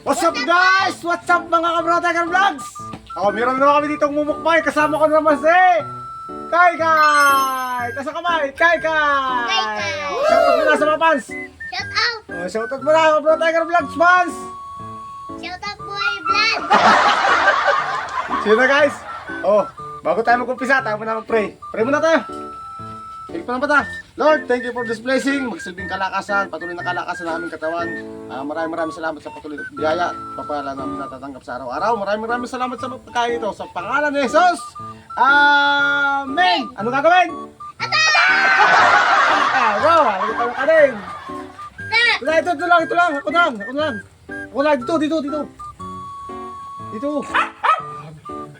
What's up guys? What's up mga kabrotagan vlogs? Oh, meron na naman kami ditong mumukbay. Kasama ko na naman si Kai Kai! Tasa kamay, Kai Kai! Kai Kai! Shoutout mo na sa mga fans! Shout out! Oh, shoutout mo na mga kabrotagan vlogs fans! Shout out boy vlog! Sino na guys? Oh, bago tayo mag-umpisa, tayo muna mag-pray. Pray muna tayo. Take pa ng bata. Lord, thank you for this blessing. Magsilbing kalakasan, patuloy na kalakasan ng aming katawan. Ah, maraming maraming salamat sa patuloy na biyaya papala namin natatanggap sa araw-araw. Maraming maraming salamat sa pagkain ito. Sa pangalan ni Jesus. Amen! Ano gagawin? Ah, go! Ano tayo kanin? Wala, ito, ito lang, ito lang. Ako lang, ako lang. Ako lang, dito, dito, dito. Dito.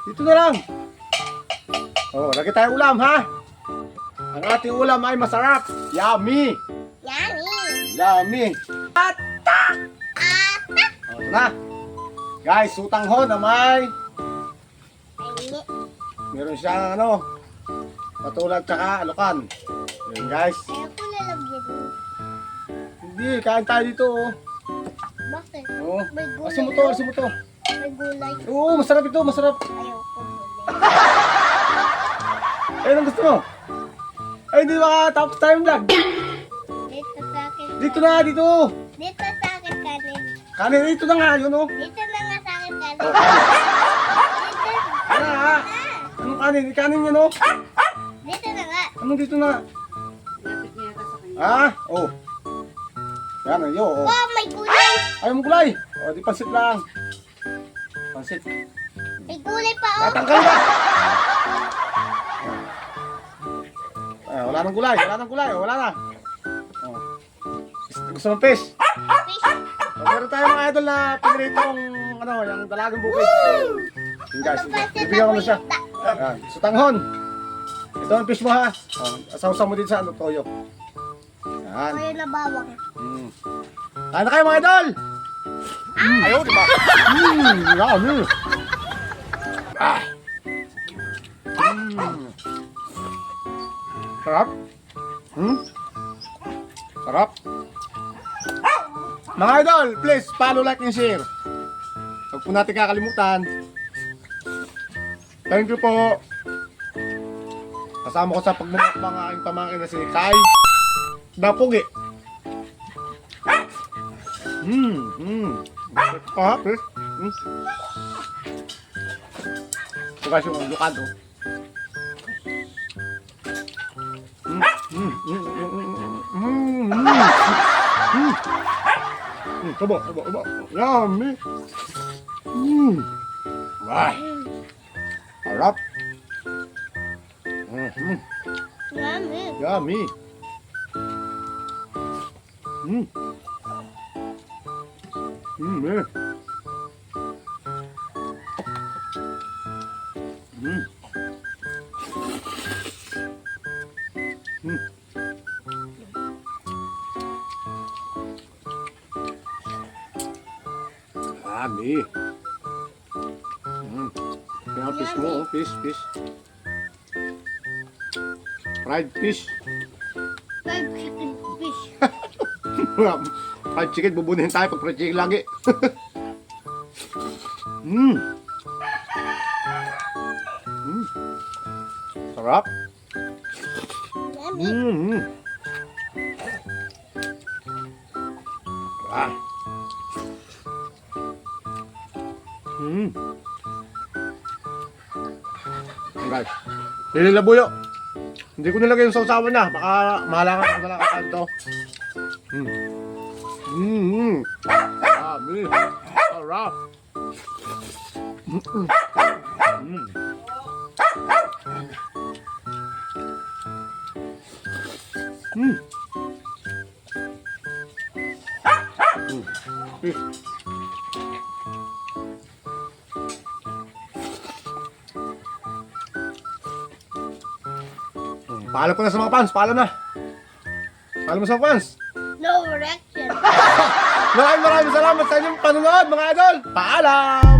Dito na lang. Oh, lagi tayo ulam, ha? Ang ating ulam ay masarap. Yummy. Yummy! Yummy. At, Atak! oh, ito na. Guys, sutang ho na may meron siyang ano, patulad tsaka alukan. Yun guys. Ayaw ko lalagyan. Hindi, kain tayo dito, oh. Bakit? Oh. May gulay. Asin mo to, asin mo to. May gulay. Oo, masarap ito, masarap. Ayaw ko gulay. Eh, anong gusto mo? Ay, hindi makatapos tayo yung vlog. Dito sa akin. Dito na, dito. Dito sa akin kanin. Kanin, dito na nga, yun, oh. Dito na nga sa akin kanin. Oh, Dito. Ano, ha? Anong kanin? Kanin yun, oh. Dito na nga. Anong dito na? Ah, oh. Yan, ayo, oh. Wow, may gulay. Ayaw mo gulay. O, di pansit lang. Pansit. May gulay pa oh. Tatanggal ba? Wala nang gulay, wala nang gulay, wala na. Oh. Gusto mo fish? Fish. Oh, meron tayo mga idol na pinritong ano, yung dalagang bukid. Yung guys, bibigyan ko na siya. yung ta- Yan, sutanghon. Ito ang fish mo ha. Oh, asaw mo din sa ano, toyo. Yan. Ayaw na bawang. Mm. Ano kayo mga idol? Mm. Ayaw, di ba? Mmm, yummy. Sarap. Hmm? Sarap. Mga idol, please follow, like, and share. Huwag po natin kakalimutan. Thank you po. Kasama ko sa pagmumukbang ang aking pamangkin na si Kai Dapugi. Hmm, hmm. Ah, please. Ito guys yung lukado. Hmm, Hmm, tubo, tubo, tubo. Yummy. Hmm. Wah. Harap. Hmm, hmm. Yummy. Yummy. Mm. Mm, yeah. Mm. Yummy. Mm. Kaya fish mo, oh. fish, fish. Fried fish. Fried chicken fish. Fried chicken, bubunuhin tayo pag fried chicken lagi. Mmm. Mm. Sarap. Yummy. Mm. Ah. Mm. Guys, nililabuyo. Hindi ko nilagay yung sausawan na. Baka mahalangan ko na lang kakanto. Mm. Mm. Dami. Sarap. Mm. Mm. Mm. Mm. Mm. Paalam ko na sa mga fans. Paalam na. Paalam mo sa fans. No reaction. Maraming maraming salamat sa inyong panonood mga idol. Paalam!